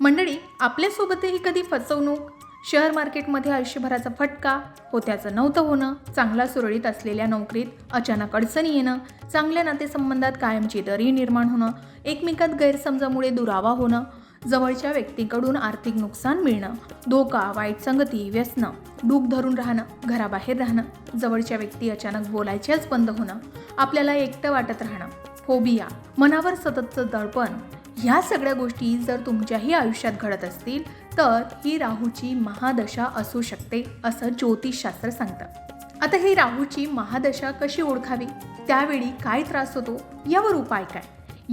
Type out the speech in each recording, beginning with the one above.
मंडळी आपल्यासोबतही कधी फसवणूक शेअर मार्केटमध्ये आयुष्यभराचा फटका होत्याचं नव्हतं होणं चांगला सुरळीत असलेल्या नोकरीत अचानक अडचणी येणं चांगल्या नातेसंबंधात कायमची दरी निर्माण होणं एकमेकात गैरसमजामुळे दुरावा होणं जवळच्या व्यक्तीकडून आर्थिक नुकसान मिळणं धोका वाईट संगती व्यसनं डूक धरून राहणं घराबाहेर राहणं जवळच्या व्यक्ती अचानक बोलायच्याच बंद होणं आपल्याला एकटं वाटत राहणं फोबिया मनावर सततचं दडपण ह्या सगळ्या गोष्टी जर तुमच्याही आयुष्यात घडत असतील तर ही राहूची महादशा असू शकते असं ज्योतिषशास्त्र सांगतं. आता ही राहूची महादशा कशी ओळखावी? त्यावेळी काय त्रास होतो? यावर उपाय काय?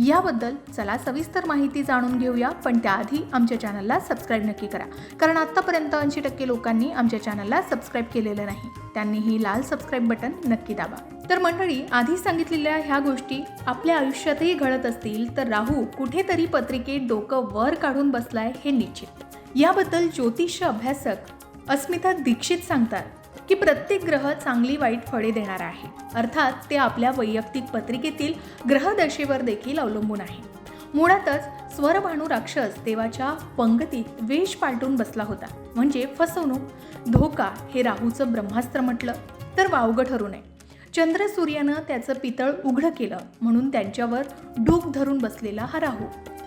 याबद्दल चला सविस्तर माहिती जाणून घेऊया पण त्याआधी आमच्या चॅनलला सबस्क्राईब नक्की करा. कारण आत्तापर्यंत ऐंशी टक्के लोकांनी आमच्या चॅनलला सबस्क्राईब केलेलं नाही. त्यांनीही लाल सबस्क्राईब बटन नक्की दाबा. तर मंडळी आधी सांगितलेल्या ह्या गोष्टी आपल्या आयुष्यातही घडत असतील तर राहू कुठेतरी पत्रिकेत डोकं वर काढून बसलाय हे निश्चित. याबद्दल ज्योतिष अभ्यासक अस्मिता दीक्षित सांगतात की प्रत्येक ग्रह चांगली वाईट फळे देणार आहे. अर्थात ते आपल्या वैयक्तिक पत्रिकेतील ग्रहदशेवर देखील अवलंबून आहे. मुळातच स्वरभानू राक्षस देवाच्या पंगतीत वेश पालटून बसला होता. म्हणजे फसवणूक धोका हे राहूचं ब्रह्मास्त्र म्हटलं. तर वावगं ठरू नये चंद्र सूर्यानं त्याचं पितळ उघडं केलं म्हणून त्यांच्यावर डूक धरून बसलेला हा राहू.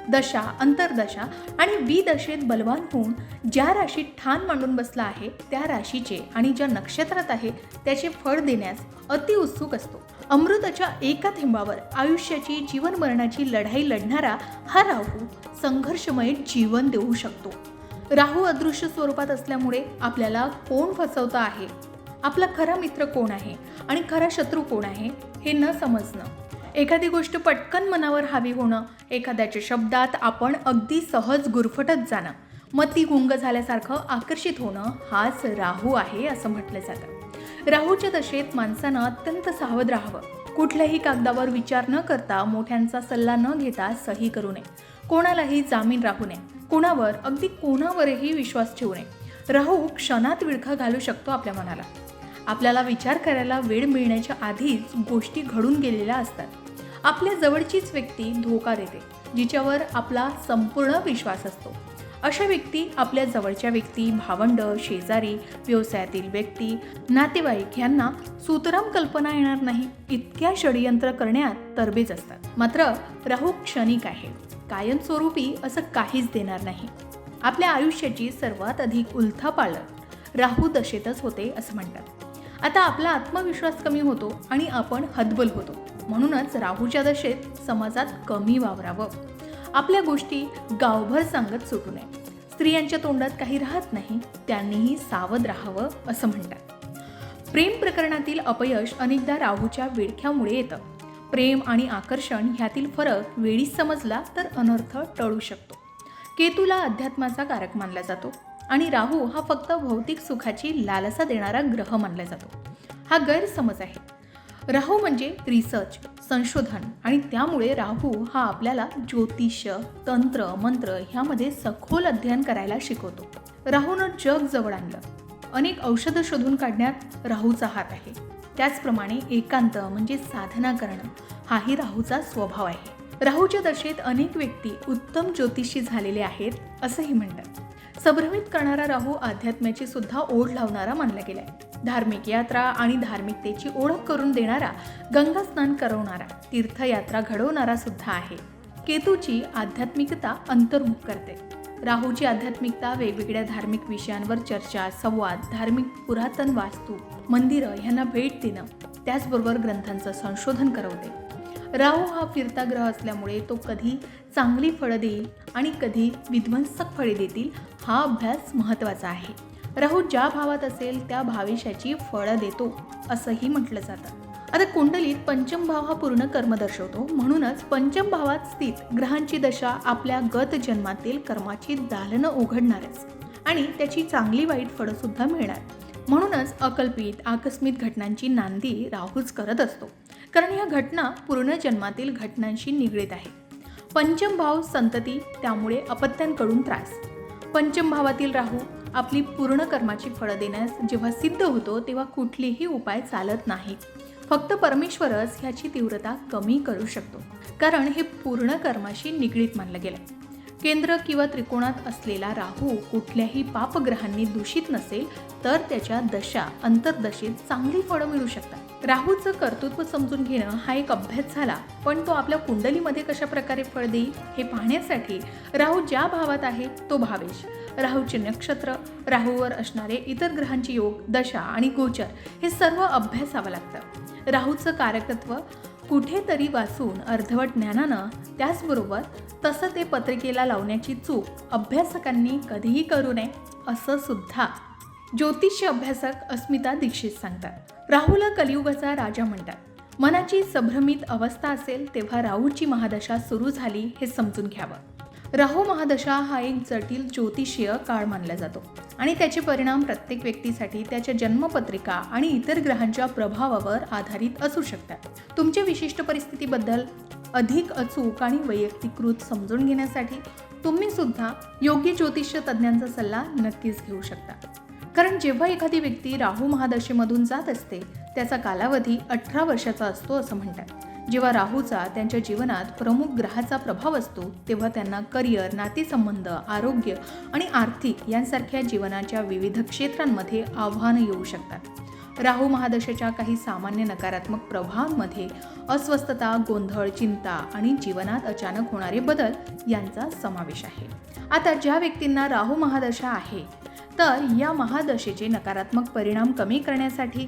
दशा अंतर्दशा आणि विदशेत बलवान होऊन ज्या राशीत ठाण मांडून बसला आहे त्या राशीचे आणि ज्या नक्षत्रात आहे त्याचे फळ देण्यास अति उत्सुक असतो. अमृताच्या एका थेंबावर आयुष्याची जीवन मरणाची लढाई लढणारा हा राहू संघर्षमय जीवन देऊ शकतो. राहू अदृश्य स्वरूपात असल्यामुळे आपल्याला कोण फसवतं आहे? आपला खरा मित्र कोण आहे? आणि खरा शत्रू कोण आहे? हे न समजणं. एखादी गोष्ट पटकन मनावर हावी होणं एखाद्याच्या शब्दात आपण अगदी सहज गुरफटत जाणं मती गुंग झाल्यासारखं आकर्षित होणं हाच राहू आहे असं म्हटलं जातं. राहूच्या दशेत माणसानं अत्यंत सावध राहावं. कुठल्याही कागदावर विचार न करता मोठ्यांचा सल्ला न घेता सही करू नये. कोणालाही जामीन राहू नये. कोणावर अगदी कोणावरही विश्वास ठेवू नये. राहू क्षणात विळखा घालू शकतो आपल्या मनाला. आपल्याला विचार करायला वेळ मिळण्याच्या आधीच गोष्टी घडून गेलेल्या असतात. आपल्या जवळचीच व्यक्ती धोका देते जिच्यावर आपला संपूर्ण विश्वास असतो. अशा व्यक्ती आपल्या जवळच्या व्यक्ती भावंड शेजारी व्यवसायातील व्यक्ती नातेवाईक यांना सुतराम कल्पना येणार नाही. इतक्या षडयंत्र करण्यात तरबेज असतात. मात्र राहू क्षणिक आहे. कायमस्वरूपी असं काहीच देणार नाही. आपल्या आयुष्याची सर्वात अधिक उलथापालट राहू दशेतच होते असं म्हणतात. आता आपला आत्मविश्वास कमी होतो आणि आपण हतबल होतो. म्हणूनच राहूच्या दशेत समाजात कमी वावरावं. आपल्या गोष्टी गावभर सांगत सुटू नये. स्त्रियांच्या तोंडात काही राहत नाही त्यांनीही सावध राहावं असं म्हणतात. प्रेम प्रकरणातील अपयश अनेकदा राहूच्या विडख्यामुळे येतं. प्रेम आणि आकर्षण ह्यातील फरक वेळीच समजला तर अनर्थ टळू शकतो. केतूला अध्यात्माचा कारक मानला जातो आणि राहू हा फक्त भौतिक सुखाची लालसा देणारा ग्रह मानला जातो. हा गैरसमज आहे. राहू म्हणजे रिसर्च संशोधन आणि त्यामुळे राहू हा आपल्याला ज्योतिष तंत्र मंत्र ह्यामध्ये सखोल अध्ययन करायला शिकवतो. राहूनं जग जवळ आणलं. अनेक औषधं शोधून काढण्यात राहूचा हात आहे. त्याचप्रमाणे एकांत म्हणजे साधना करणं हाही राहूचा स्वभाव आहे. राहूच्या दशेत अनेक व्यक्ती उत्तम ज्योतिषी झालेले आहेत असंही म्हणतात. संभ्रमित करणारा राहू आध्यात्म्याची सुद्धा ओढ लावणारा मानला गेलाय. धार्मिक यात्रा आणि धार्मिकतेची ओळख करून देणारा गंगा स्नान करवणारा तीर्थयात्रा घडवणारा सुद्धा आहे. केतूची आध्यात्मिकता अंतर्मुख करते. राहूची आध्यात्मिकता वेगवेगळ्या धार्मिक विषयांवर चर्चा संवाद धार्मिक पुरातन वास्तू मंदिरं ह्यांना भेट देणं त्याचबरोबर ग्रंथांचं संशोधन करवते. राहू हा फिरता ग्रह असल्यामुळे तो कधी चांगली फळं देईल आणि कधी विध्वंसक फळे देतील हा अभ्यास महत्त्वाचा आहे. राहू ज्या भावात असेल त्या भावेशाची फळं देतो असंही म्हटलं जातं. आता कुंडलीत पंचम भाव हा पूर्ण कर्म दर्शवतो. म्हणूनच पंचम भावात स्थित ग्रहांची दशा आपल्या गत जन्मातील कर्माची दालनं उघडणारच आणि त्याची चांगली वाईट फळं सुद्धा मिळणार. म्हणूनच अकल्पित आकस्मिक घटनांची नांदी राहूच करत असतो. कारण ह्या घटना पूर्ण जन्मातील घटनांशी निगडीत आहे पंचम भाव संतती त्यामुळे अपत्यांकडून त्रास. पंचम भावातील राहू आपली पूर्ण कर्माची फळं देण्यास जेव्हा सिद्ध होतो तेव्हा कुठलेही उपाय चालत नाही. फक्त परमेश्वरच ह्याची तीव्रता कमी करू शकतो. कारण हे पूर्ण कर्माशी निगडीत मानलं गेलं केंद्र किंवा त्रिकोणात असलेला राहू कुठल्याही पापग्रहांनी दूषित नसेल तर त्याच्या दशा अंतर्दशेत चांगली फळं मिळू शकतात. राहूचं कर्तृत्व समजून घेणं हा एक अभ्यास झाला पण तो आपल्या कुंडलीमध्ये कशा प्रकारे फळ देईल हे पाहण्यासाठी राहू ज्या भावात आहे तो भावेश. राहूचे नक्षत्र राहूवर असणारे इतर ग्रहांची योग दशा आणि गोचर हे सर्व अभ्यासावं लागतं. राहूचं कारकत्व कुठेतरी वाचून अर्धवट ज्ञानानं त्याचबरोबर तसं ते पत्रिकेला लावण्याची चूक अभ्यासकांनी कधीही करू नये असं सुद्धा ज्योतिष अभ्यासक अस्मिता दीक्षित सांगतात. राहूला कलियुगाचा राजा म्हणतात मनाची संभ्रमित अवस्था असेल तेव्हा राहूची महादशा सुरू झाली हे समजून घ्यावं. राहू महादशा हा एक जटिल ज्योतिषीय काळ मानला जातो. आणि त्याचे परिणाम प्रत्येक व्यक्तीसाठी त्याच्या जन्मपत्रिका आणि इतर ग्रहांच्या प्रभावावर आधारित असू शकतात. तुमच्या विशिष्ट परिस्थितीबद्दल अधिक अचूक आणि वैयक्तिकृत समजून घेण्यासाठी तुम्ही सुद्धा योग्य ज्योतिष्य तज्ज्ञांचा सल्ला नक्कीच घेऊ शकता. कारण जेव्हा एखादी व्यक्ती राहू महादशेमधून जात असते त्याचा कालावधी अठरा वर्षाचा असतो असं म्हणतात. जेव्हा राहूचा त्यांच्या जीवनात प्रमुख ग्रहाचा प्रभाव असतो तेव्हा त्यांना करिअर नातेसंबंध आरोग्य आणि आर्थिक यांसारख्या जीवनाच्या विविध क्षेत्रांमध्ये आव्हानं येऊ शकतात. राहू महादशेच्या काही सामान्य नकारात्मक प्रभावांमध्ये अस्वस्थता गोंधळ चिंता आणि जीवनात अचानक होणारे बदल यांचा समावेश आहे. आता ज्या व्यक्तींना राहू महादशा आहे तर या महादशेचे नकारात्मक परिणाम कमी करण्यासाठी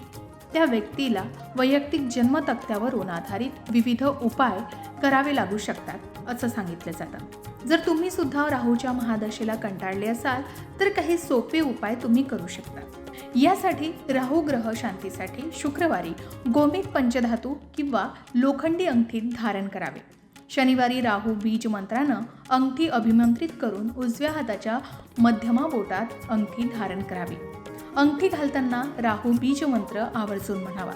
त्या व्यक्तीला वैयक्तिक जन्मतक्त्यावरून आधारित विविध उपाय करावे लागू शकतात असं सांगितलं जातं. जर तुम्ही सुद्धा राहूच्या महादशेला कंटाळले असाल तर काही सोपे उपाय तुम्ही करू शकता. यासाठी राहू ग्रह शांतीसाठी शुक्रवारी गोमित पंचधातू किंवा लोखंडी अंगठीत धारण करावे. शनिवारी राहू बीज मंत्रानं अंगठी अभिमंत्रित करून उजव्या हाताच्या मध्यमा बोटात अंगठी धारण करावी. अंगठी घालताना राहू बीज मंत्र आवर्जून म्हणावा.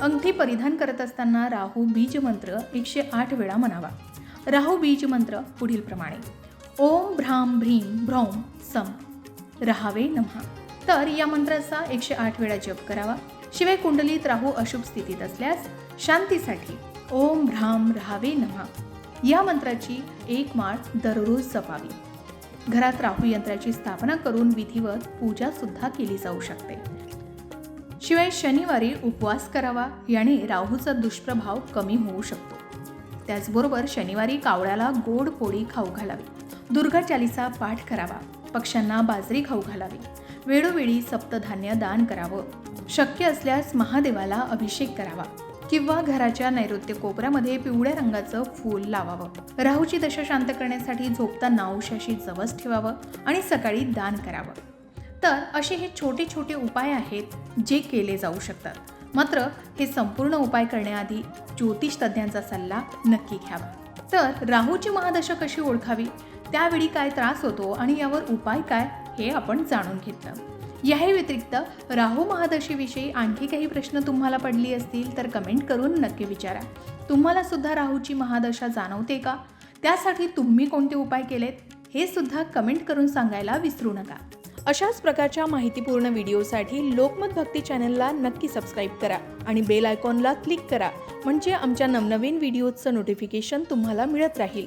अंगठी परिधान करत असताना राहू बीज मंत्र एकशे आठ वेळा म्हणावा. राहू बीज मंत्र पुढील प्रमाणे. ओम भ्राम भ्रीम भ्रौम सम. रहावे नमहा. तर या मंत्राचा एकशे आठ वेळा जप करावा. शिवाय कुंडलीत राहू अशुभ स्थितीत असल्यास शांतीसाठी ओम भ्राम रहावे नमहा. या मंत्राची एक माळ दररोज जपावी. घरात राहू यंत्राची स्थापना करून विधिवत पूजा सुद्धा केली जाऊ शकते. शिवाय शनिवारी उपवास करावा याने राहूचा दुष्प्रभाव कमी होऊ शकतो. त्याचबरोबर शनिवारी कावळ्याला गोड पोळी खाऊ घालावी. दुर्गा चालीसा पाठ करावा. पक्ष्यांना बाजरी खाऊ घालावी. वेळोवेळी सप्तधान्य दान करावं. शक्य असल्यास महादेवाला अभिषेक करावा. किंवा घराच्या नैऋत्य कोपऱ्यामध्ये पिवळ्या रंगाचं फूल लावावं. राहूची दशा शांत करण्यासाठी झोपताना उशाशी जवस ठेवावं आणि सकाळी दान करावं. तर असे हे छोटे छोटे उपाय आहेत जे केले जाऊ शकतात. मात्र हे संपूर्ण उपाय करण्याआधी ज्योतिष तज्ज्ञांचा सल्ला नक्की घ्यावा. तर राहूची महादशा कशी ओळखावी? त्यावेळी काय त्रास होतो आणि यावर उपाय काय हे आपण जाणून घेतलं. याही व्यतिरिक्त राहू महादशेविषयी आणखी काही प्रश्न तुम्हाला पडली असतील तर कमेंट करून नक्की विचारा. तुम्हाला सुद्धा राहूची महादशा जाणवते का? त्यासाठी तुम्ही कोणते उपाय केलेत? हे सुद्धा कमेंट करून सांगायला विसरू नका. अशाच प्रकारच्या माहितीपूर्ण व्हिडिओसाठी लोकमत भक्ती चॅनलला नक्की सबस्क्राईब करा आणि बेल आयकॉनला क्लिक करा म्हणजे आमच्या नवनवीन व्हिडिओचं नोटिफिकेशन तुम्हाला मिळत राहील.